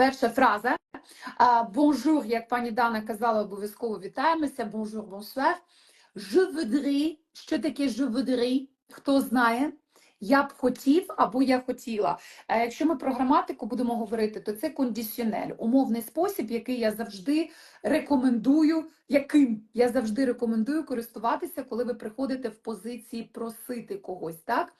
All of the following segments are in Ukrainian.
Перша фраза. Бонжур, як пані Дана казала, обов'язково вітаємося. Бонжур, бонсуар. Je voudrais. Що таке je voudrais? Хто знає? Я б хотів або я хотіла. А якщо ми про граматику будемо говорити, то це кондиціонель, умовний спосіб, який я завжди рекомендую, яким я завжди рекомендую користуватися, коли ви приходите в позиції просити когось, так?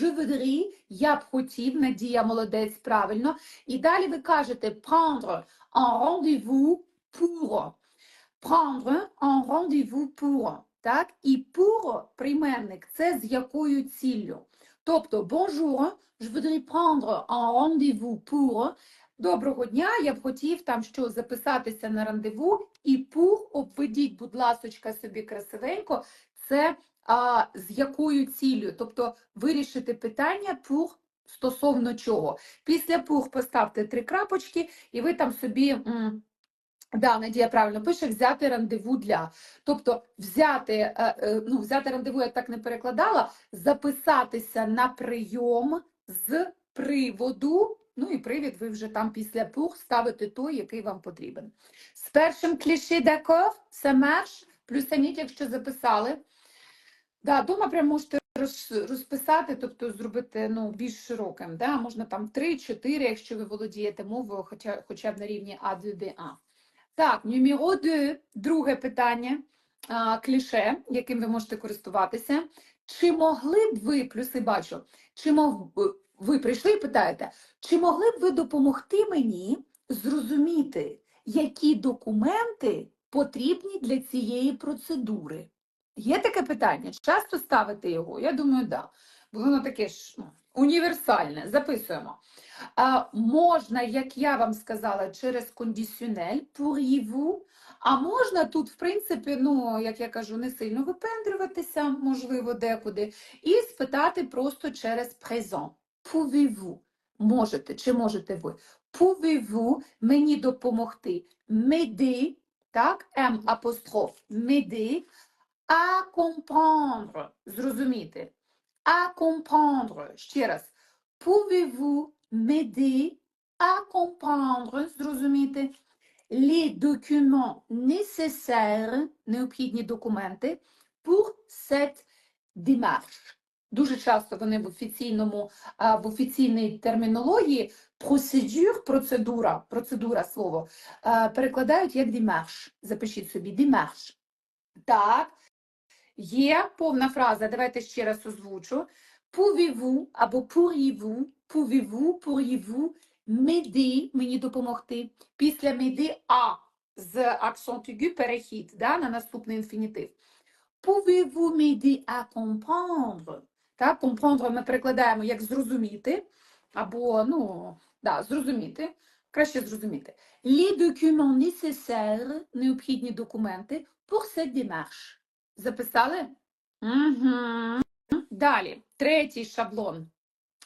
Je я б хотів, Надія молодець, правильно. І далі ви кажете prendre un rendez-vous pour. Prendre un rendez-vous pour. Так? І pour прийменник це з якою ціллю. Тобто, bonjour, je voudrais prendre un rendez-vous pour. Доброго дня, я б хотів там що записатися на рандеву. І pour, обведіть, будь ласочка, собі красивенько, це а, з якою ціллю. Тобто вирішити питання pour стосовно чого. Після pour поставте три крапочки, і ви там собі. м, Да, Надія правильно пише взяти рандеву для. Тобто взяти, е, е, ну, взяти рандеву я так не перекладала, записатися на прийом з приводу, ну і привід ви вже там після пух ставите той, який вам потрібен. З першим кліше декор, це марш, плюсаніть, якщо записали. Да, дома прямо можете розписати, тобто зробити ну, більш широким. Да? Можна там 3-4, якщо ви володієте мовою, хоча, хоча б на рівні А2, Б1. Так, нумеро 2, друге питання, кліше, яким ви можете користуватися. Чи могли б ви, плюси бачу, чи мог ви прийшли і питаєте, чи могли б ви допомогти мені зрозуміти, які документи потрібні для цієї процедури? Є таке питання? Часто ставите його? Я думаю, так. Да. Бо воно таке ж ну, універсальне. Записуємо. А, можна, як я вам сказала, через кондиціонель, pourriez-vous, а можна тут, в принципі, ну, як я кажу, не сильно випендрюватися, можливо, декуди, і спитати просто через présent. Pouvez-vous? Можете, чи можете ви? Pouvez-vous мені допомогти? M'aider, так, М апостроф, m'aider, à comprendre, зрозуміти. À comprendre, ще раз. Pouvez-vous m'aider à comprendre, зрозуміти, les documents nécessaires, необхідні документи, pour cette démarche. Дуже часто вони в офіційному, в офіційній термінології procedure, процедура, процедура слово, перекладають як démarche. Запишіть собі démarche. Так, є повна фраза, давайте ще раз озвучу. Pouvez-vous або pourriez-vous, pouvez-vous, мені допомогти. Після m'aider а з aigu перехід да, на наступний інфінітив. Pouvez-vous m'aider à? Так, comprendre ми перекладаємо як зрозуміти, або, ну, да, зрозуміти, краще зрозуміти. Les documents nécessaires, необхідні документи, pour cette démarche. Записали? Угу. Далі, третій шаблон.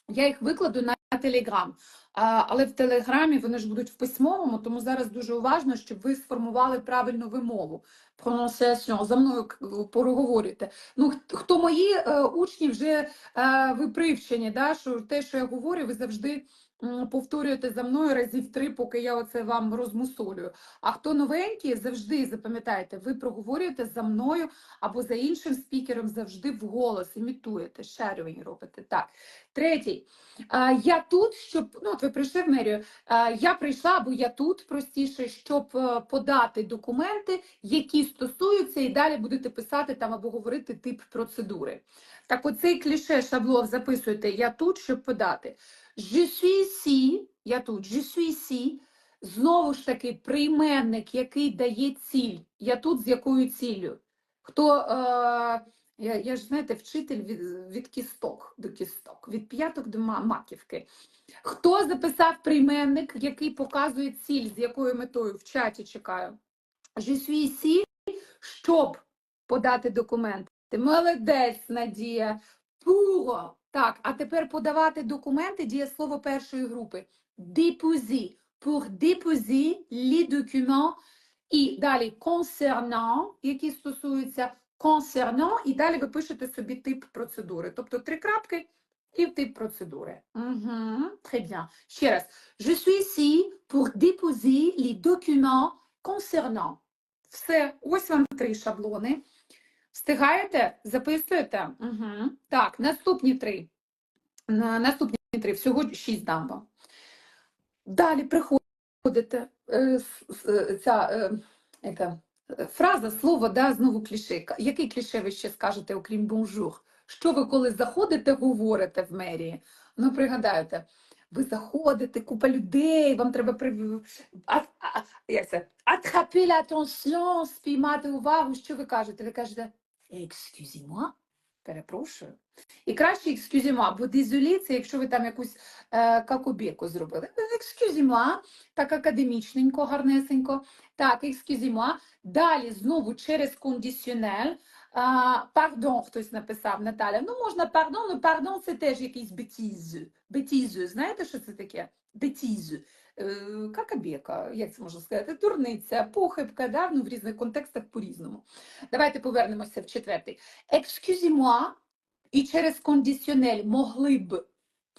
Я їх викладу на Телеграм, але в Телеграмі вони ж будуть в письмовому, тому зараз дуже уважно, щоб ви сформували правильну вимову. Pronunciation. За мною проговорюйте. Ну, хто мої е, учні вже е, ви привчені, да, що те, що я говорю, ви завжди повторюєте за мною разів три, поки я оце вам розмусолюю. А хто новенький, завжди запам'ятайте, ви проговорюєте за мною або за іншим спікером завжди вголос, імітуєте, шарювання робите. Так. Третій. Я тут, щоб ну, от ви прийшли в мерію. Я прийшла або я тут простіше, щоб е, подати документи, які стосуються, і далі будете писати там або говорити тип процедури. Так, оцей кліше шаблон записуйте. Я тут, щоб подати. Je suis ici, я тут, je suis ici. Знову ж таки, прийменник, який дає ціль. Я тут з якою ціллю? Хто, е, я, я ж знаєте, вчитель від, від кісток до кісток, від п'яток до маківки. Хто записав прийменник, який показує ціль, з якою метою в чаті чекаю? Je suis ici, щоб подати документи. Молодець, Надія. Pour. Так, а тепер подавати документи дієслово першої групи. Déposer. Pour déposer les documents. І далі concernant, які стосуються concernant, і далі ви пишете собі тип процедури. Тобто три крапки і тип процедури. Угу, très bien. Ще раз. Je suis ici pour déposer les documents concernant. Все, ось вам три шаблони. Встигаєте? Записуєте? Угу. Так, наступні три. Наступні три. Всього шість дам вам. Далі приходите. е, е, Ця е, е, фраза, слово, да, знову кліше. Який кліше ви ще скажете, окрім бонжур? Що ви коли заходите, говорите в мерії? Ну, пригадайте, ви заходите, купа людей, вам треба при... а, а, як це? Attraper l'attention, спіймати увагу. Що ви кажете? Ви кажете excusez-moi, перепрошую. І краще excusez-moi, бо désolé, це якщо ви там якусь е, какобєку зробили. Excusez-moi, так академічненько, гарнесенько. Так, excusez-moi. Далі знову через кондиціонель. Пардон, хтось написав, Наталя. Ну, можна пардон, але пардон це теж якийсь бетіз. Бетіз. Знаєте, що це таке? Бетіз. Е, Какабека, як це можна сказати? Дурниця, похибка, да? ну, в різних контекстах по-різному. Давайте повернемося в четвертий. Excusez-moi, і через кондиціонель могли б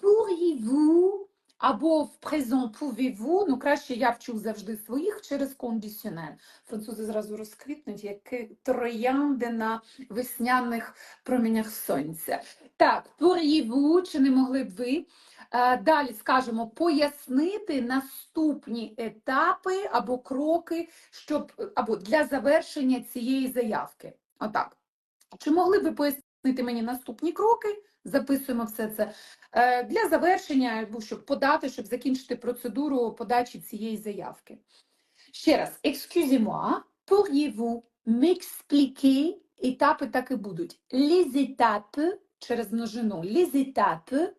pourriez-vous або в présent pouvez-vous, ну краще я вчу завжди своїх через кондиціонель. Французи зразу розквітнуть, як троянди на весняних промінях сонця. Так, pourriez-vous, чи не могли б ви? Е, Далі скажемо пояснити наступні етапи або кроки, щоб або для завершення цієї заявки. Отак. Чи могли ви пояснити мені наступні кроки? Записуємо все це е, для завершення, або щоб подати, щоб закінчити процедуру подачі цієї заявки. Ще раз, excusez-moi, pourriez-vous m'expliquer, етапи так і будуть. Les étapes, через множину, les étapes.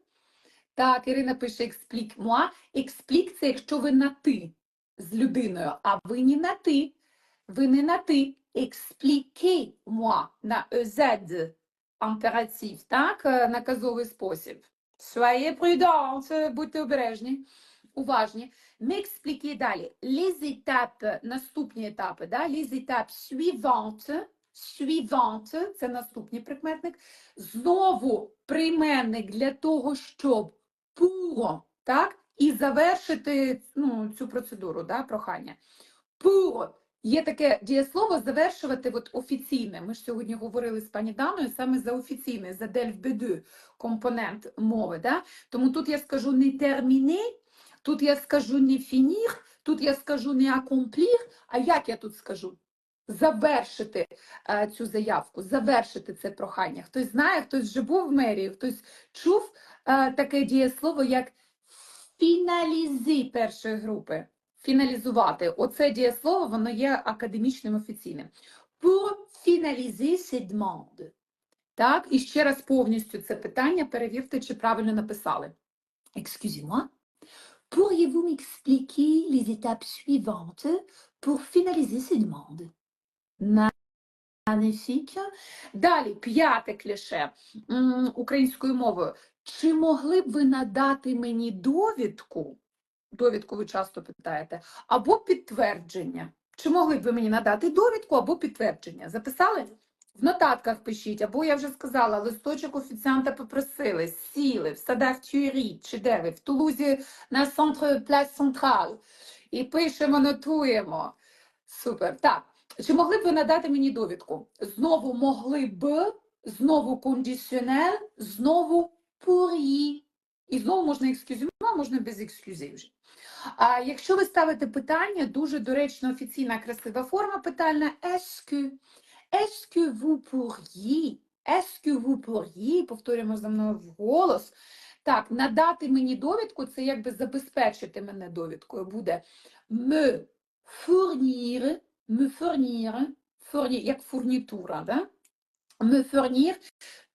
Так, Ірина пише explique-moi. Explique – це якщо ви на ти з людиною, а ви не на ти. Ви не на ти. Expliquez-moi на EZ імператив, так, е, наказовий спосіб. Soyez prudent, будьте обережні, уважні. M'expliquer далі. Les étapes, наступні етапи, да? les étapes suivantes, suivantes, це наступний прикметник. Знову прийменник для того, щоб pour, так, і завершити ну, цю процедуру, да, прохання. Pour Є таке дієслово завершувати от офіційне. Ми ж сьогодні говорили з пані Даною саме за офіційне, за дельф беду компонент мови. Да? Тому тут я скажу не терміни, тут я скажу не фінір, тут я скажу не акомплір. А як я тут скажу? Завершити е, цю заявку, завершити це прохання. Хтось знає, хтось вже був в мерії, хтось чув е, таке дієслово, як фіналізи першої групи фіналізувати. Оце дієслово, воно є академічним офіційним. Pour finaliser ces. Так, і ще раз повністю це питання перевірте, чи правильно написали. Excusez-moi. Pourriez-vous m'expliquer les étapes suivantes pour finaliser ces demandes? Magnifique. Далі, п'яте кліше українською мовою. Чи могли б ви надати мені довідку? Довідку ви часто питаєте, або підтвердження. Чи могли б ви мені надати довідку або підтвердження? Записали? В нотатках пишіть, або я вже сказала, листочок офіціанта попросили, сіли в садах Тюрі, чи де ви, в Тулузі на центр Пляс Централ. І пишемо, нотуємо. Супер. Так. Чи могли б ви надати мені довідку? Знову могли б, знову кондиціонер, знову pourriez. І знову можна екскюзіма, можна без екскюзів. А якщо ви ставите питання, дуже доречна офіційна красива форма питальна que vous pourriez, est-ce que vous pourriez, повторюємо за мною вголос. Так, надати мені довідку, це якби забезпечити мене довідкою. Буде me fournir, me fournir, fournir як фурнітура, да? me fournir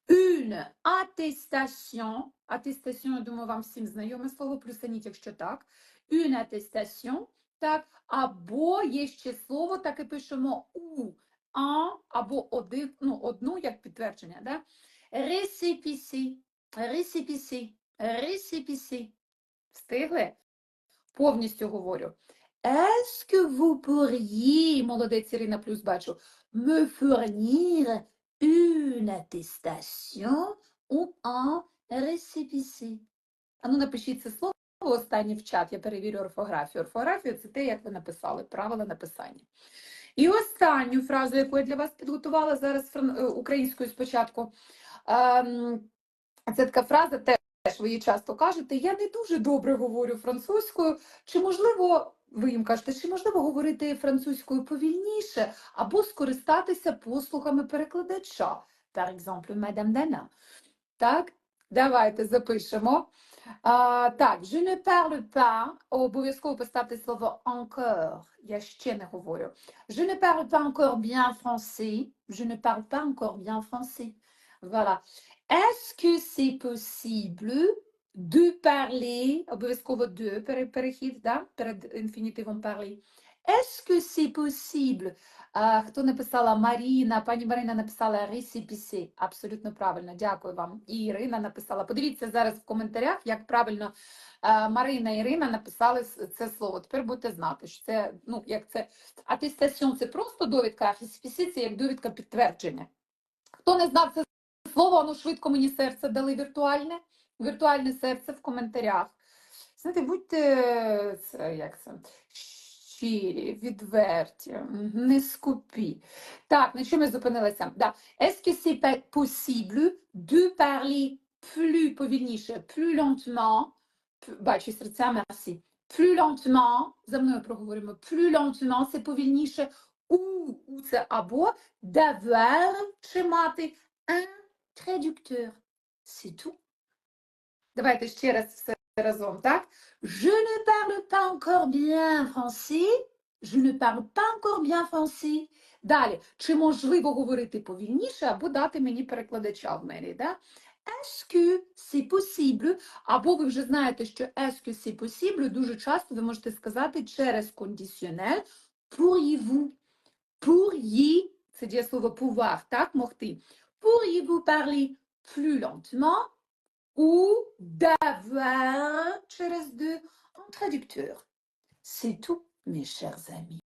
une attestation, attestation, я думаю, вам всім знайоме слово, плюсаніть, якщо так, une attestation, так, або є ще слово, так і пишемо у, а, або один, ну, одну, як підтвердження, да? récépissé, récépissé, récépissé. Встигли? Повністю говорю. Est-ce vous pourriez, молодець Ірина плюс бачу, me fournir une attestation ou un récépissé. А ну напишіть це слово останнє в чат, я перевірю орфографію. Орфографія це те, як ви написали, правила написання. І останню фразу, яку я для вас підготувала зараз е, українською спочатку. Ем, Це така фраза, теж ви її часто кажете. Я не дуже добре говорю французькою. Чи можливо, ви їм кажете, чи можливо говорити французькою повільніше або скористатися послугами перекладача? Par exemple, Madame Dana. Так, давайте запишемо. А, так, je ne parle pas, обов'язково поставте слово encore, я ще не говорю. Je ne parle pas encore bien français, je ne parle pas encore bien français. Voilà. Est-ce que c'est possible de parler, обов'язково de, пере- перехід, перед інфінітивом parler. Est-ce que c'est possible хто написала Маріна, пані Марина написала ресіпіси. Абсолютно правильно, дякую вам. І Ірина написала. Подивіться зараз в коментарях, як правильно Марина і Ірина написали це слово. Тепер будете знати, що це, ну, як це атестаціон це просто довідка, а ресіпіси це як довідка підтвердження. Хто не знав це слово, ну швидко мені серце дали віртуальне, віртуальне серце в коментарях. Знаєте, будьте це, як це, щирі, відверті, не скупі. Так, на чому я зупинилася? Да. Est-ce que c'est possible de parler plus повільніше, plus lentement, бачу серця, merci. Plus lentement, за мною проговоримо, plus lentement, це повільніше, у, у це або, d'avoir, чи мати, un traducteur. C'est tout. Давайте ще раз все разом, так? Je ne parle pas encore bien français. Je ne parle pas encore bien français. Далі, чи можливо говорити повільніше або дати мені перекладача в мері, да? Est-ce que c'est possible? Або ви вже знаєте, що est-ce que c'est possible дуже часто ви можете сказати через кондиціонель pourriez-vous. Pourriez, це дієслово pouvoir, так, могти. Pourriez-vous parler plus lentement ou d'avoir un traducteur. C'est tout, mes chers amis.